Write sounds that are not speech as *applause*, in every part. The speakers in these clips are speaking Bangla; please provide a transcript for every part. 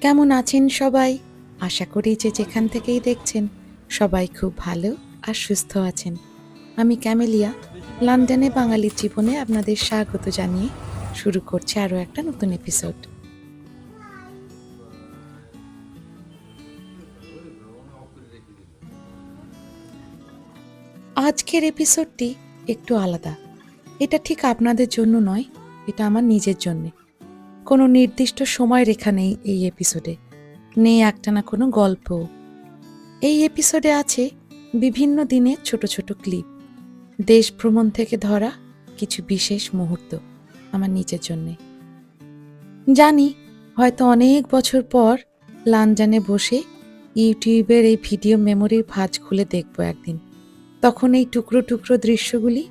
কেমন আছেন সবাই? আশা করি যে যেখান থেকেই দেখছেন, সবাই খুব ভালো আর সুস্থ আছেন। আমি ক্যামেলিয়া, লন্ডনে বাঙালির জীবনে আপনাদের স্বাগত জানিয়ে শুরু করছে আরও একটা নতুন এপিসোড আজকের এপিসোডটি একটু আলাদা। এটা ঠিক আপনাদের জন্য নয়, এটা আমার নিজের জন্যে। কোনো নির্দিষ্ট সময় রেখা নেই এই এপিসোডে নেই একটানা কোনো গল্প। এই এপিসোডে আছে বিভিন্ন দিনের ছোট ছোট ক্লিপ দেশ ভ্রমণ থেকে ধরা কিছু বিশেষ মুহূর্ত আমার নিজের জন্যে। জানি হয়তো অনেক বছর পর লন্ডনে বসে ইউটিউবের এই ভিডিও মেমোরির ভাঁজ খুলে দেখব একদিন। তখন এই টুকরো টুকরো দৃশ্যগুলি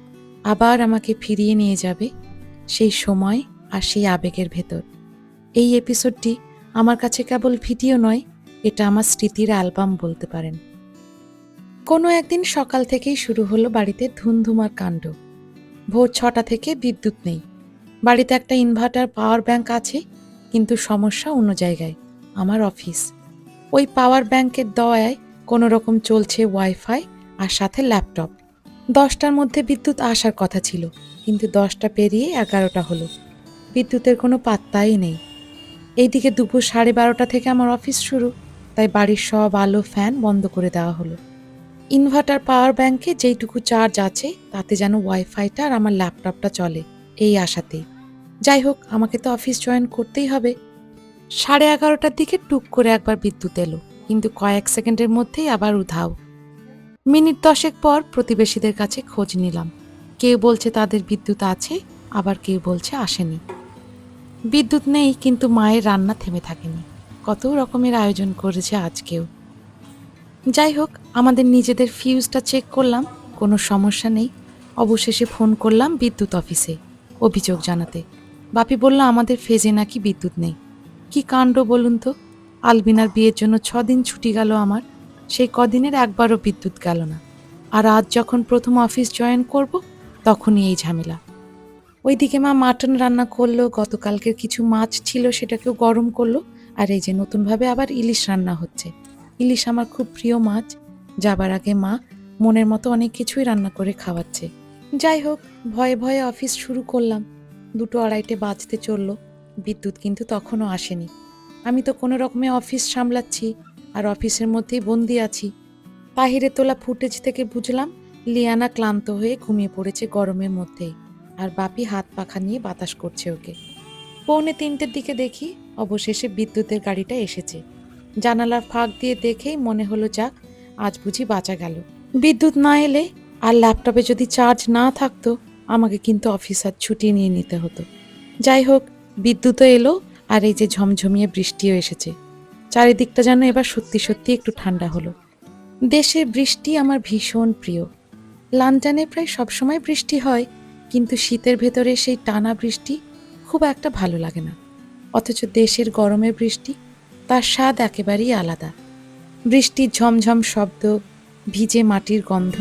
আবার আমাকে ফিরিয়ে নিয়ে যাবে সেই সময় আর সেই আবেগের ভেতর। এই এপিসোডটি আমার কাছে কেবল ভিডিও নয়, এটা আমার স্মৃতির অ্যালবাম বলতে পারেন। কোনো একদিন সকাল থেকেই শুরু হলো বাড়িতে ধুমধুমার কাণ্ড। ভোর ছটা থেকে বিদ্যুৎ নেই। বাড়িতে একটা ইনভার্টার পাওয়ার ব্যাংক আছে, কিন্তু সমস্যা অন্য জায়গায়, আমার অফিস ওই পাওয়ার ব্যাংকের দয়ায় কোনো রকম চলছে ওয়াইফাই আর সাথে ল্যাপটপ দশটার মধ্যে বিদ্যুৎ আসার কথা ছিল, কিন্তু দশটা পেরিয়ে এগারোটা হলো। বিদ্যুতের কোনো পাত্তাই নেই। এইদিকে দুপুর সাড়ে বারোটা থেকে আমার অফিস শুরু। তাই বাড়ির সব আলো ফ্যান বন্ধ করে দেওয়া হলো। ইনভার্টার পাওয়ার ব্যাংকে যেইটুকু চার্জ আছে, তাতে যেন ওয়াইফাইটা আর আমার ল্যাপটপটা চলে, এই আশাতেই। যাই হোক, আমাকে তো অফিস জয়েন করতেই হবে। সাড়ে এগারোটার দিকে টুক করে একবার বিদ্যুৎ এলো, কিন্তু কয়েক সেকেন্ডের মধ্যেই আবার উধাও। মিনিট দশেক পর প্রতিবেশীদের কাছে খোঁজ নিলাম। কেউ বলছে তাদের বিদ্যুৎ আছে, আবার কেউ বলছে আসেনি। বিদ্যুৎ নেই, কিন্তু মায়ের রান্না থেমে থাকেনি। কত রকমের আয়োজন করেছে আজকেও যাই হোক, আমাদের নিজেদের ফিউজটা চেক করলাম, কোনো সমস্যা নেই। অবশেষে ফোন করলাম বিদ্যুৎ অফিসে অভিযোগ জানাতে। বাপি বলল, আমাদের ফেজে নাকি বিদ্যুৎ নেই। কি কাণ্ড বলুন তো? আলবিনার বিয়ের জন্য ছদিন ছুটি গেল আমার, সেই কদিনের একবারও বিদ্যুৎ গেল না। আর আজ যখন প্রথম অফিস জয়েন করব, তখনই এই ঝামেলা। ওইদিকে মা মাটন রান্না করল, গতকালকের কিছু মাছ ছিল সেটাকেও গরম করল, আর এই যে নতুনভাবে আবার ইলিশ রান্না হচ্ছে। ইলিশ আমার খুব প্রিয় মাছ, যাবার আগে মা মনের মতো অনেক কিছুই রান্না করে খাওয়াচ্ছে। যাই হোক, ভয়ে ভয়ে অফিস শুরু করলাম। দুটো আড়াইটে বাজতে চলল, বিদ্যুৎ কিন্তু তখনও আসেনি। আমি তো কোনো রকমে অফিস সামলাচ্ছি, আর অফিসের মধ্যেই বন্দি আছি। বাহিরে তোলা ফুটেজ থেকে বুঝলাম, লিয়ানা ক্লান্ত হয়ে ঘুমিয়ে পড়েছে গরমের মধ্যেই। আর বাপি হাত পাখা নিয়ে বাতাস করছে ওকে। পৌনে তিনটের দিকে দেখি অবশেষে বিদ্যুতের গাড়িটা এসেছে। জানালার ফাঁক দিয়ে দেখেই মনে হলো যাক, আজ বুঝি বাঁচা গেল। বিদ্যুৎ না এলে আর ল্যাপটপে যদি চার্জ না থাকতো, আমাকে কিন্তু অফিসার ছুটি নিয়ে নিতে হতো। যাই হোক, বিদ্যুৎও এলো আর এই যে ঝমঝমিয়ে বৃষ্টিও এসেছে। চারিদিকটা যেন এবার সত্যি সত্যি একটু ঠান্ডা হলো। দেশের বৃষ্টি আমার ভীষণ প্রিয়। লন্ডনে প্রায় সবসময় বৃষ্টি হয় কিন্তু শীতের ভেতরে সেই টানা বৃষ্টি খুব একটা ভালো লাগে না। অথচ দেশের গরমের বৃষ্টি, তার স্বাদ একেবারেই আলাদা। বৃষ্টির ঝমঝম শব্দ, ভিজে মাটির গন্ধ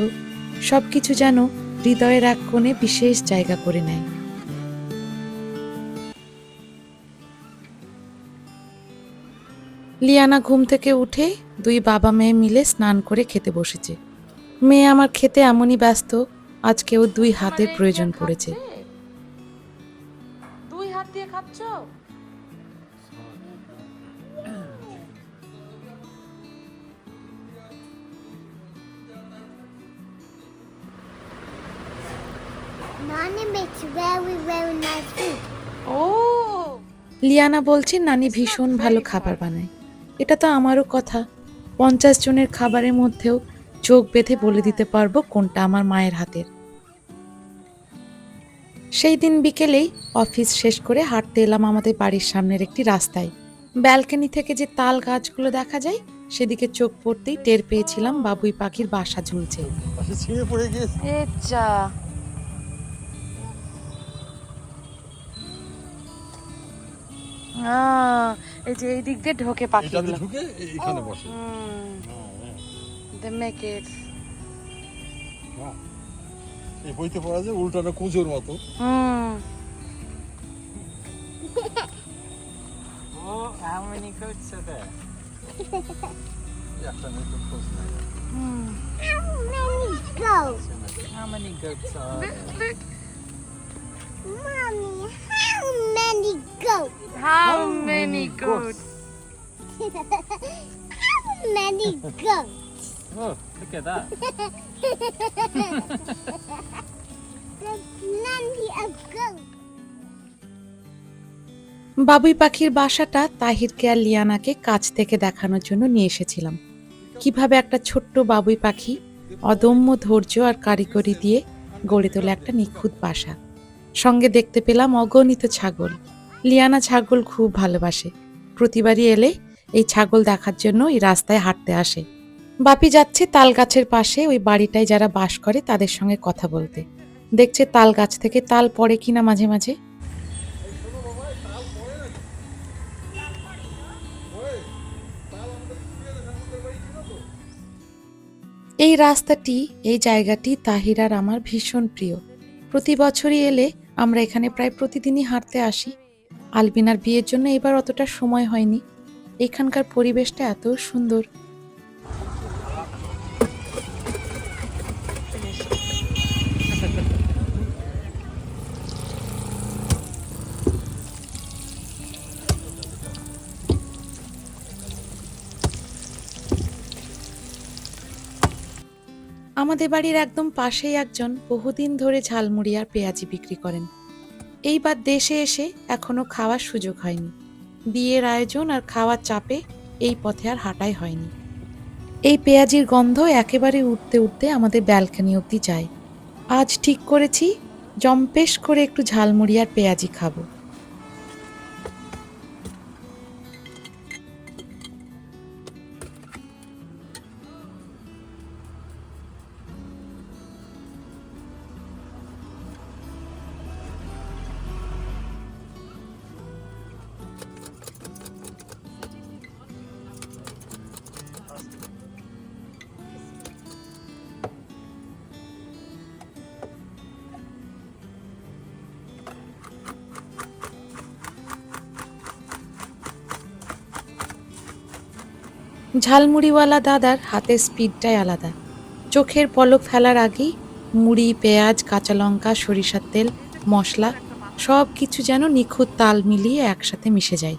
সব কিছু যেন হৃদয়ের এক কোণে বিশেষ জায়গা করে নেয়। লিয়ানা ঘুম থেকে উঠে দুই বাবা মেয়ে মিলে স্নান করে খেতে বসেছে। মেয়ে আমার খেতে এমনই ব্যস্ত আজকেও দুই হাতের প্রয়োজন পড়েছে। দুই হাত দিয়ে খাচ্ছ? Nani makes very, very nice food. ও! লিয়ানা বলছে নানি ভীষণ ভালো খাবার বানায়। এটা তো আমারও কথা। পঞ্চাশ জনের খাবারের মধ্যেও চোখ বেঁধে বলে দিতে পারব কোনটা আমার মায়ের হাতের। সেই দিন বিকেলেই অফিস শেষ করে হাঁটতে এলাম আমাদের বাড়ির সামনের একটি রাস্তায়। ব্যালকনি থেকে যে তাল গাছগুলো দেখা যায় সেদিকে চোখ পড়তেই টের পেয়েছিলাম বাবুই পাখির বাসা ঝুলছে। এই যে এই দিক দিয়ে ঢোকে ঢুকে এখানে বসে। হুম হ্যাঁ, হ্যাঁ, দে মেক ইট বাহ। এই বইতে পড়া যায় উল্টানো কুঁজোর মতো হুম *laughs* How many goats are there? *laughs* একটা নেই তো খোঁজ নাই How many goats? How many goats are there? Mommy, how many goats? How many goats? *laughs* how many goats? Oh, look at that. বাবুই পাখির বাসাটা তাহিরকে আর লিয়ানাকে কাছ থেকে দেখানোর জন্য নিয়ে এসেছিলাম। কীভাবে একটা ছোট্ট বাবুই পাখি অদম্য ধৈর্য আর কারিগরি দিয়ে গড়ে তোলে একটা নিখুঁত বাসা। সঙ্গে দেখতে পেলাম অগণিত ছাগল। লিয়ানা ছাগল খুব ভালোবাসে। প্রতিবারই এলে এই ছাগল দেখার জন্য এই রাস্তায় হাঁটতে আসে। বাপি যাচ্ছে তাল গাছের পাশে, ওই বাড়িটায় যারা বাস করে তাদের সঙ্গে কথা বলতে। দেখছে তাল গাছ থেকে তাল পড়ে কিনা মাঝে মাঝে। এই রাস্তাটি, এই জায়গাটি তাহির আর আমার ভীষণ প্রিয়। প্রতি বছরই এলে আমরা এখানে প্রায় প্রতিদিনই হাঁটতে আসি। আলবিনার বিয়ের জন্য এবার অতটা সময় হয়নি। এখানকার পরিবেশটা এত সুন্দর। আমাদের বাড়ির একদম পাশেই একজন বহুদিন ধরে ঝালমুড়ি আর পেঁয়াজি বিক্রি করেন। এইবার দেশে এসে এখনও খাওয়ার সুযোগ হয়নি। বিয়ের আয়োজন আর খাওয়ার চাপে এই পথে আর হাঁটাই হয়নি। এই পেঁয়াজির গন্ধ একেবারে উঠতে উঠতে আমাদের ব্যালকানি অবধি যায়। আজ ঠিক করেছি, জম্পেশ করে একটু ঝালমুড়ি আর পেঁয়াজি খাব। ঝালমুড়িওয়ালা দাদার হাতের স্পিডটাই আলাদা। চোখের পলক ফেলার আগেই মুড়ি, পেঁয়াজ, কাঁচা লঙ্কা, সরিষার তেল, মশলা সব কিছু যেন নিখুঁত তাল মিলিয়ে একসাথে মিশে যায়।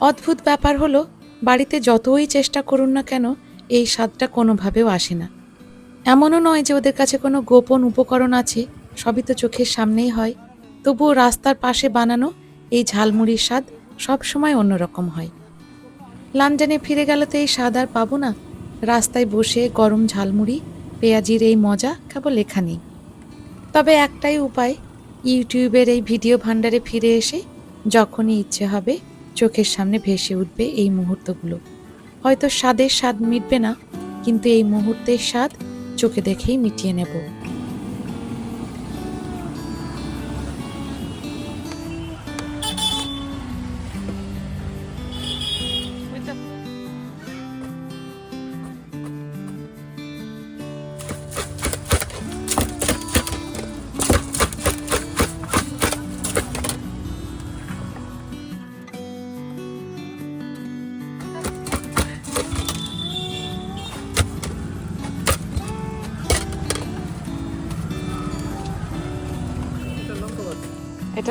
অদ্ভুত ব্যাপার হলো, বাড়িতে যতই চেষ্টা করুন না কেন, এই স্বাদটা কোনোভাবেও আসে না। এমনও নয় যে ওদের কাছে কোনো গোপন উপকরণ আছে, সবই তো চোখের সামনেই হয়। তবুও রাস্তার পাশে বানানো এই ঝালমুড়ির স্বাদ সবসময় অন্যরকম হয়। লন্ডনে ফিরে গেলে তো এই স্বাদ আর পাবো না। রাস্তায় বসে গরম ঝালমুড়ি, পেঁয়াজির এই মজা কেবল এখানেই তবে একটাই উপায়, ইউটিউবের এই ভিডিও ভান্ডারে ফিরে এসে যখনই ইচ্ছে হবে, চোখের সামনে ভেসে উঠবে এই মুহূর্তগুলো। হয়তো স্বাদের স্বাদ মিটবে না, কিন্তু এই মুহূর্তের স্বাদ চোখে দেখেই মিটিয়ে নেব।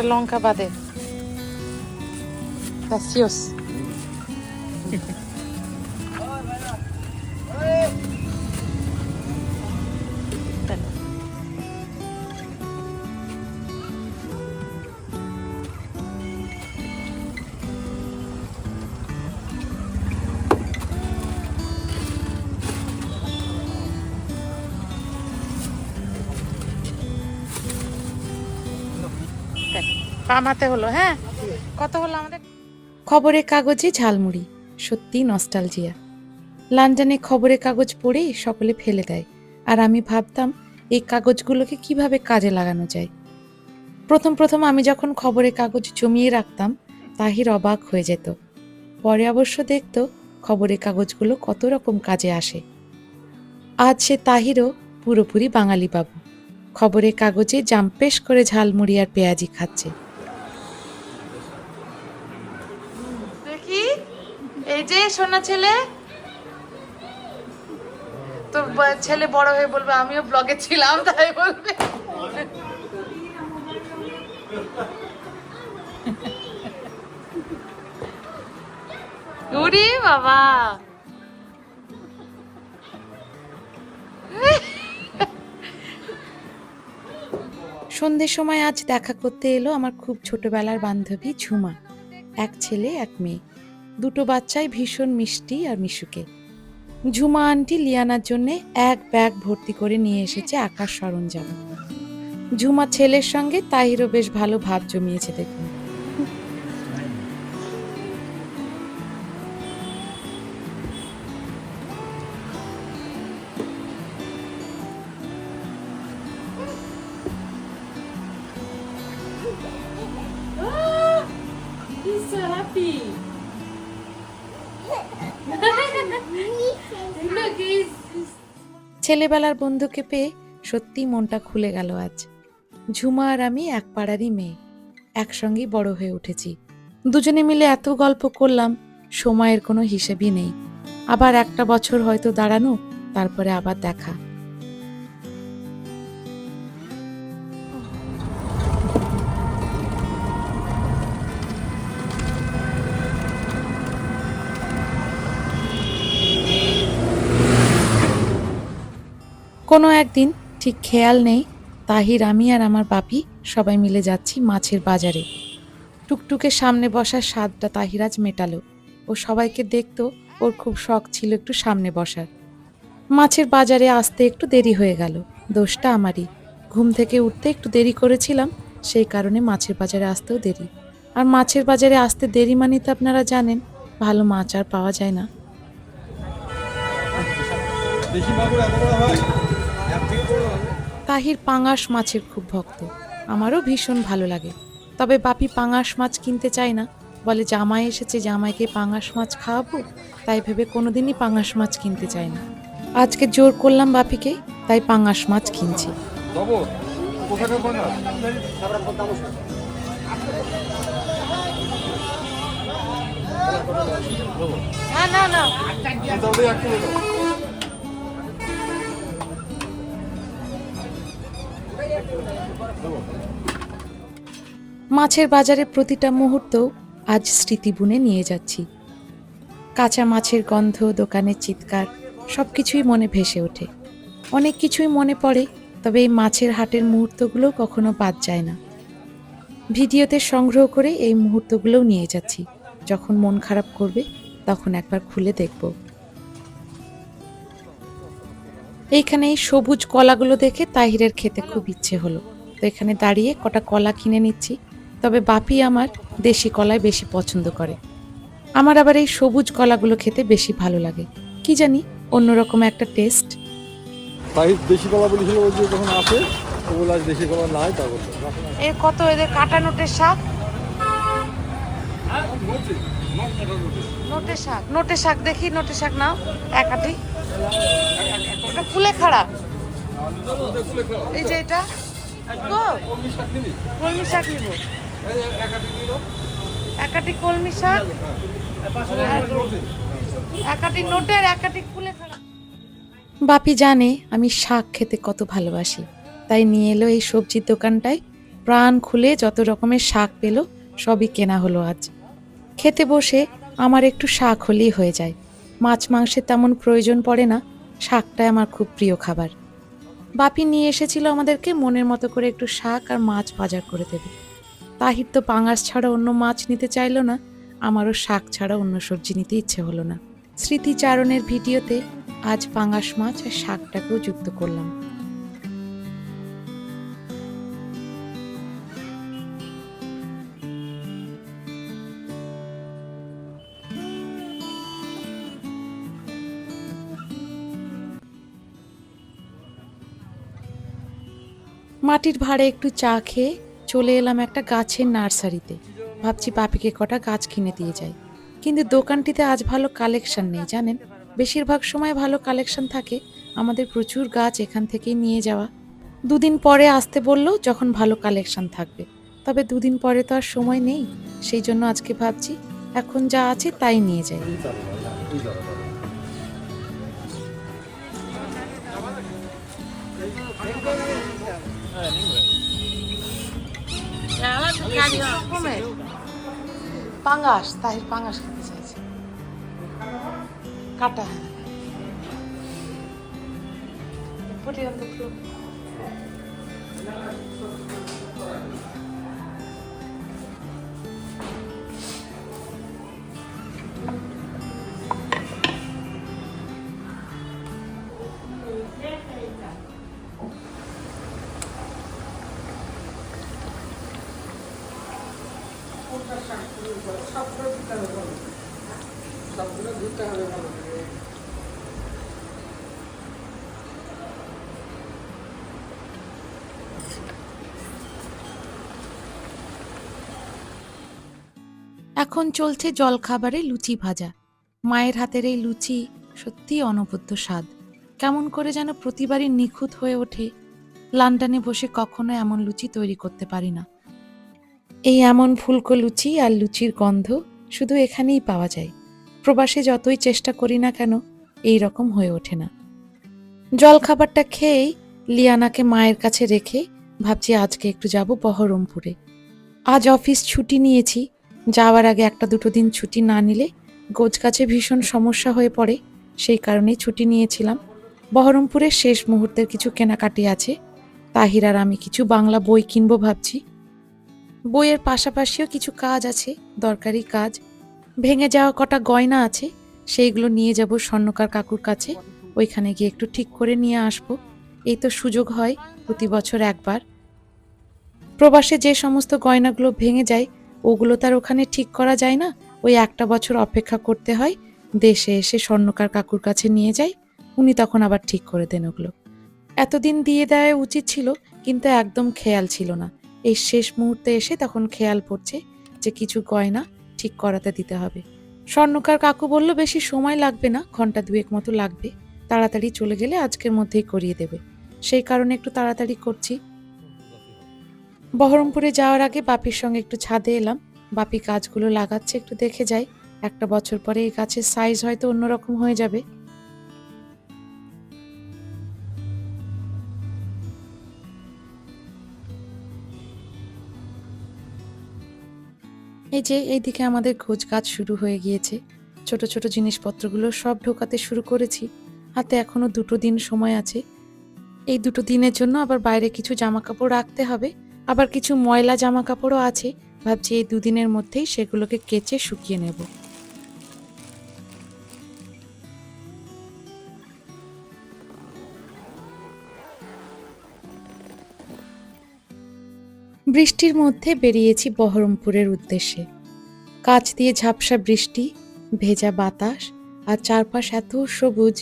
লঙ্কা বাদে Gracias. পামাতে হলো হ্যাঁ? কত হলো আমাদের? খবরের কাগজে ঝালমুড়ি, সত্যি নস্টালজিয়া। লন্ডনে খবরের কাগজ পড়ে সকলে ফেলে দেয়, আর আমি ভাবতাম, এই কাগজগুলোকে কীভাবে কাজে লাগানো যায়? প্রথম প্রথম আমি যখন খবরের কাগজ জমিয়ে রাখতাম, তাহির অবাক হয়ে যেত। পরে অবশ্য দেখত, খবরের কাগজগুলো কত রকম কাজে আসে। আজ সে তাহিরও পুরোপুরি বাঙালি বাবু খবরের কাগজে জাম্পেশ করে ঝালমুড়ি আর পেঁয়াজি খাচ্ছে। সোনা ছেলে। তো ব- ছেলে বড় হয়ে বলবে, আমিও ব্লগে ছিলাম, তাই বলবে। উরি বাবা। সন্ধ্যের সময় আজ দেখা করতে এলো আমার খুব ছোটবেলার বান্ধবী ঝুমা। এক ছেলে, এক মেয়ে। দুটো বাচ্চাই ভীষণ মিষ্টি আর মিশুকে। ঝুমা আন্টি লিয়ানার জন্যে এক ব্যাগ ভর্তি করে নিয়ে এসেছে আকাশ সরঞ্জাম। ঝুমা ছেলের সঙ্গে তাহিরও বেশ ভালো ভাব জমিয়েছে দেখুন। ছেলেবেলার বন্ধুকে পেয়ে সত্যি মনটা খুলে গেল আজ। ঝুমা আর আমি এক পাড়ারই মেয়ে, একসঙ্গেই বড় হয়ে উঠেছি। দুজনে মিলে এত গল্প করলাম, সময়ের কোনো হিসেবই নেই। আবার একটা বছর হয়তো দাঁড়ানো, তারপরে আবার দেখা। কোনো একদিন ঠিক খেয়াল নেই, তাহির, আমি আর আমার বাপি সবাই মিলে যাচ্ছি মাছের বাজারে। টুকটুকে সামনে বসার স্বাদটা তাহির আজ মেটালো। ও সবাইকে দেখতো, ওর খুব শখ ছিল একটু সামনে বসার। মাছের বাজারে আসতে একটু দেরি হয়ে গেল, দোষটা আমারই। ঘুম থেকে উঠতে একটু দেরি করেছিলাম, সেই কারণে মাছের বাজারে আসতেও দেরি। আর মাছের বাজারে আসতে দেরি মানে তো আপনারা জানেন, ভালো মাছ আর পাওয়া যায় না। তাহির পাঙাশ মাছের খুব ভক্ত। আমারও ভীষণ ভালো লাগে। তবে বাপি পাঙাশ মাছ কিনতে চায় না। বলে জামাই এসেছে জামাইকে পাঙাশ মাছ খাওয়াবো? তাই ভেবে কোনোদিনই পাঙাশ মাছ কিনতে চায় না। আজকে জোর করলাম বাপিকে তাই পাঙাশ মাছ কিনছি। না না না। মাছের বাজারে প্রতিটা মুহূর্ত আজ স্মৃতি বুনে নিয়ে যাচ্ছি। কাঁচা মাছের গন্ধ, দোকানের চিৎকার সব কিছুই মনে ভেসে ওঠে। অনেক কিছুই মনে পড়ে, তবে এই মাছের হাটের মুহূর্তগুলো কখনো বাদ যায় না। ভিডিওতে সংগ্রহ করে এই মুহূর্তগুলোও নিয়ে যাচ্ছি। যখন মন খারাপ করবে, তখন একবার খুলে দেখব। এইখানে এই সবুজ কলাগুলো দেখে তাহিরের খেতে খুব ইচ্ছে হলো। তো এখানে দাঁড়িয়ে কটা কলা কিনে নিচ্ছি। তবে বাপি আমার দেশি কলাই বেশি পছন্দ করে। আমার আবার এই সবুজ কলাগুলো খেতে বেশি ভালো লাগে। কি জানি অন্যরকম একটা টেস্ট। তাই দেশি কলা বলেছিল ওই যে যখন আসে ওগুলো আজ দেশি কলা নাই তা বলতো এর কত এদের কাটা নোটের শাক? নোটের শাক নোটের শাক দেখি নোটের শাক নাও এক আটি। এটা ফুলে খাড়া। এই যে এটা? কলমি শাক নিব। এক আটি কলমি শাক আর এক আটি নোটের এক আটি ফুলে খাড়া। বাপি জানে আমি শাক খেতে কত ভালোবাসি। তাই নিয়ে এলো এই সবজির দোকানটায়। প্রাণ খুলে যত রকমের শাক পেল সবই কেনা হলো আজ। খেতে বসে আমার একটু শাক হলেই হয়ে যায়। মাছ মাংসের তেমন প্রয়োজন পড়ে না। শাকটাই আমার খুব প্রিয় খাবার। বাপি নিয়ে এসেছিল আমাদেরকে মনের মতো করে একটু শাক আর মাছ বাজার করে দেবে। তাহির তো পাঙাশ ছাড়া অন্য মাছ নিতে চাইলো না, আমারও শাক ছাড়া অন্য সবজি নিতে ইচ্ছে হলো না। স্মৃতিচারণের ভিডিওতে আজ পাঙাশ মাছ আর শাকটাকেও যুক্ত করলাম। মাটির ভাড়ে একটু চা খেয়ে চলে এলাম একটা গাছের নার্সারিতে। ভাবছি বাপিকে কটা গাছ কিনে দিয়ে যাই। কিন্তু দোকানটিতে আজ ভালো কালেকশন নেই, জানেন? বেশিরভাগ সময় ভালো কালেকশন থাকে, আমাদের প্রচুর গাছ এখান থেকেই নিয়ে যাওয়া। দুদিন পরে আসতে বলল যখন ভালো কালেকশন থাকবে। তবে দুদিন পরে তো আর সময় নেই, সেই জন্য আজকে ভাবছি এখন যা আছে তাই নিয়ে যাই। রকমের পাঙ্গাস তাহির পাঙ্গাস খেতে চাইছে কাটা হ্যাঁ Put. এখন চলছে জলখাবারে লুচি ভাজা। মায়ের হাতের এই লুচি সত্যি অনবদ্য স্বাদ। কেমন করে যেন প্রতিবারই নিখুঁত হয়ে ওঠে। লন্ডনে বসে কখনো এমন লুচি তৈরি করতে পারি না। এই এমন ফুলকো লুচি আর লুচির গন্ধ শুধু এখানেই পাওয়া যায়। প্রবাসে যতই চেষ্টা করি না কেন, এই রকম হয়ে ওঠে না। জলখাবারটা খেয়েই লিয়ানাকে মায়ের কাছে রেখে ভাবছি আজকে একটু যাব বহরমপুরে। আজ অফিস ছুটি নিয়েছি যাওয়ার আগে একটা দুটো দিন ছুটি না নিলে গোছগাছে ভীষণ সমস্যা হয়ে পড়ে। সেই কারণেই ছুটি নিয়েছিলাম। বহরমপুরের শেষ মুহূর্তের কিছু কেনাকাটি আছে। তাহির আর আমি কিছু বাংলা বই কিনবো ভাবছি। বইয়ের পাশাপাশিও কিছু কাজ আছে, দরকারি কাজ। ভেঙে যাওয়া কটা গয়না আছে, সেইগুলো নিয়ে যাব স্বর্ণকার কাকুর কাছে। ওইখানে গিয়ে একটু ঠিক করে নিয়ে আসব। এই তো সুযোগ হয় প্রতি বছর একবার। প্রবাসে যে সমস্ত গয়নাগুলো ভেঙে যায় ওগুলো তার ওখানে ঠিক করা যায় না। ওই একটা বছর অপেক্ষা করতে হয়। দেশে এসে স্বর্ণকার কাকুর কাছে নিয়ে যাই উনি তখন আবার ঠিক করে দেন ওগুলো। এতদিন দিয়ে দেওয়া উচিত ছিল, কিন্তু একদম খেয়াল ছিল না। এই শেষ মুহূর্তে এসে তখন খেয়াল পড়ছে যে কিছু গয়না ঠিক করাতে দিতে হবে। স্বর্ণকার কাকু বলল, বেশি সময় লাগবে না ঘণ্টা দুয়েক মতো লাগবে। তাড়াতাড়ি চলে গেলে আজকের মধ্যেই করিয়ে দেবে। সেই কারণে একটু তাড়াতাড়ি করছি। বহরমপুরে যাওয়ার আগে বাপির সঙ্গে একটু ছাদে এলাম। বাপি গাছগুলো লাগাচ্ছে, একটু দেখে যাই। একটা বছর পরে এই গাছের সাইজ হয়তো অন্যরকম হয়ে যাবে। এই যে, এইদিকে আমাদের খোঁজ কাজ শুরু হয়ে গিয়েছে। ছোট ছোট জিনিসপত্রগুলো সব ঢোকাতে শুরু করেছি। হাতে এখনও দুটো দিন সময় আছে। এই দুটো দিনের জন্য আবার বাইরে কিছু জামা কাপড় রাখতে হবে। আবার কিছু ময়লা জামা কাপড়ও আছে। ভাবছি এই দুদিনের মধ্যেই সেগুলোকে কেচে শুকিয়ে নেব। বৃষ্টির মধ্যে বেরিয়েছি বহরমপুরের উদ্দেশ্যে। কাছ দিয়ে ঝাপসা বৃষ্টি, ভেজা বাতাস আর চারপাশ এত সবুজ,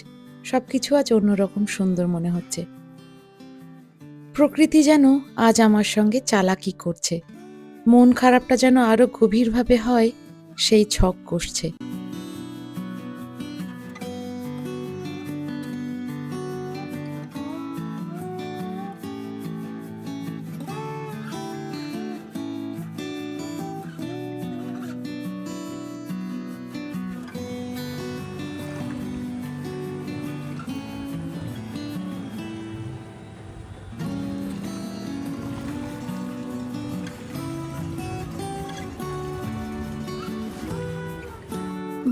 সবকিছু আজ অন্যরকম সুন্দর মনে হচ্ছে। প্রকৃতি যেন আজ আমার সঙ্গে চালাকি করছে। মন খারাপটা যেন আরও গভীরভাবে হয়, সেই ছক কষছে।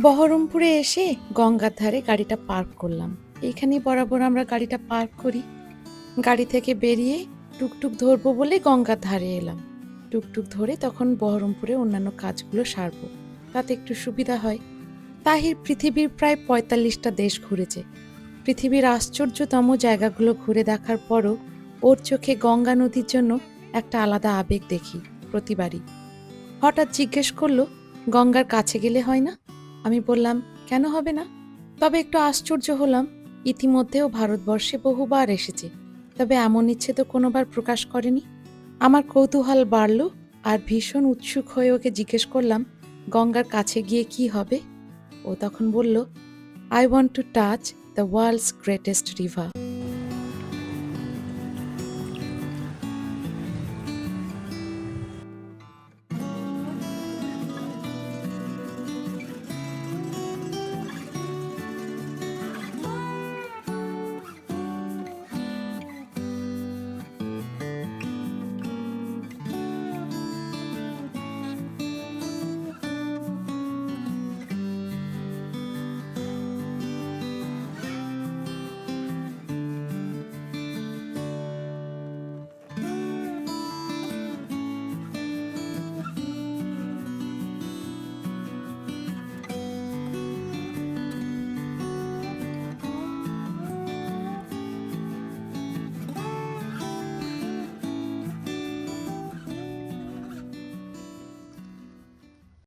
বহরমপুরে এসে গঙ্গার ধারে গাড়িটা পার্ক করলাম। এইখানেই বরাবর আমরা গাড়িটা পার্ক করি। গাড়ি থেকে বেরিয়ে টুকটুক ধরবো বলে গঙ্গার ধারে এলাম। টুকটুক ধরে তখন বহরমপুরে অন্যান্য কাজগুলো সারবো। তাতে একটু সুবিধা হয়। তাহির পৃথিবীর প্রায় পঁয়তাল্লিশটা দেশ ঘুরেছে। পৃথিবীর আশ্চর্যতম জায়গাগুলো ঘুরে দেখার পরও ওর চোখে গঙ্গা নদীর জন্য একটা আলাদা আবেগ দেখি প্রতিবারই। হঠাৎ জিজ্ঞেস করল, গঙ্গার কাছে গেলে হয় না? আমি বললাম, কেন হবে না? তবে একটু আশ্চর্য হলাম, ইতিমধ্যেও ভারতবর্ষে বহুবার এসেছে, তবে এমন ইচ্ছে তো কোনোবার প্রকাশ করেনি। আমার কৌতূহল বাড়ল আর ভীষণ উৎসুক হয়ে ওকে জিজ্ঞেস করলাম, গঙ্গার কাছে গিয়ে কি হবে? ও তখন বলল I want to touch the world's greatest river